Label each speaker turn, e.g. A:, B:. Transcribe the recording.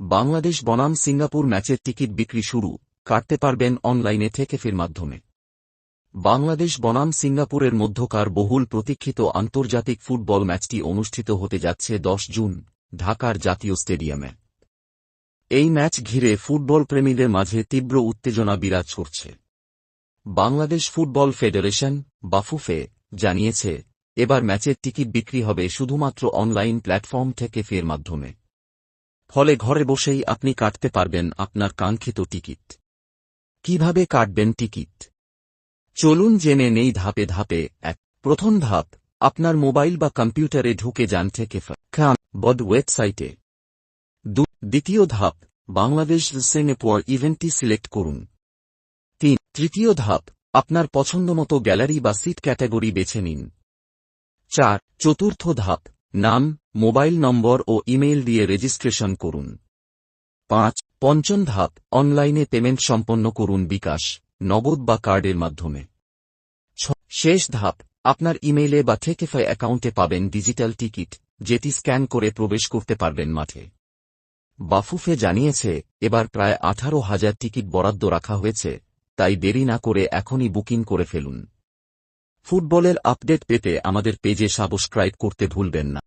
A: বাংলাদেশ বনাম সিঙ্গাপুর ম্যাচের টিকিট বিক্রি শুরু। কাটতে পারবেন অনলাইনে থেকে ফের মাধ্যমে। বাংলাদেশ বনাম সিঙ্গাপুরের মধ্যকার বহুল প্রতীক্ষিত আন্তর্জাতিক ফুটবল ম্যাচটি অনুষ্ঠিত হতে যাচ্ছে দশ জুন, ঢাকার জাতীয় স্টেডিয়ামে। এই ম্যাচ ঘিরে ফুটবল প্রেমীদের মাঝে তীব্র উত্তেজনা বিরাজ করছে। বাংলাদেশ ফুটবল ফেডারেশন, বাফুফে, জানিয়েছে, এবার ম্যাচের টিকিট বিক্রি হবে শুধুমাত্র অনলাইন প্ল্যাটফর্ম থেকে ফের মাধ্যমে। ফলে ঘরে বসেই আপনি কাটতে পারবেন আপনার কাঙ্ক্ষিত টিকিট। কীভাবে কাটবেন টিকিট? চলুন জেনে নেই ধাপে ধাপে এক। প্রথম ধাপ, আপনার মোবাইল বা কম্পিউটারে ঢুকে যান থেকে বদ ওয়েবসাইটে। দ্বিতীয় ধাপ, বাংলাদেশ সিঙ্গাপুর ইভেন্টটি সিলেক্ট করুন। তিন, তৃতীয় ধাপ, আপনার পছন্দমতো গ্যালারি বা সিট ক্যাটাগরি বেছে নিন। চার, চতুর্থ ধাপ নাম, মোবাইল নম্বর ও ইমেইল দিয়ে রেজিস্ট্রেশন করুন। পাঁচ, পঞ্চম ধাপ, অনলাইনে পেমেন্ট সম্পন্ন করুন বিকাশ, নগদ বা কার্ডের মাধ্যমে। শেষ ধাপ, আপনার ইমেইলে বা থেকেফাই অ্যাকাউন্টে পাবেন ডিজিটাল টিকিট, যেটি স্ক্যান করে প্রবেশ করতে পারবেন মাঠে। বাফুফে জানিয়েছে, এবার প্রায় আঠারো হাজার টিকিট বরাদ্দ রাখা হয়েছে, তাই দেরি না করে এখনই বুকিং করে ফেলুন। ফুটবলের আপডেট পেতে আমাদের পেজে সাবস্ক্রাইব করতে ভুলবেন না।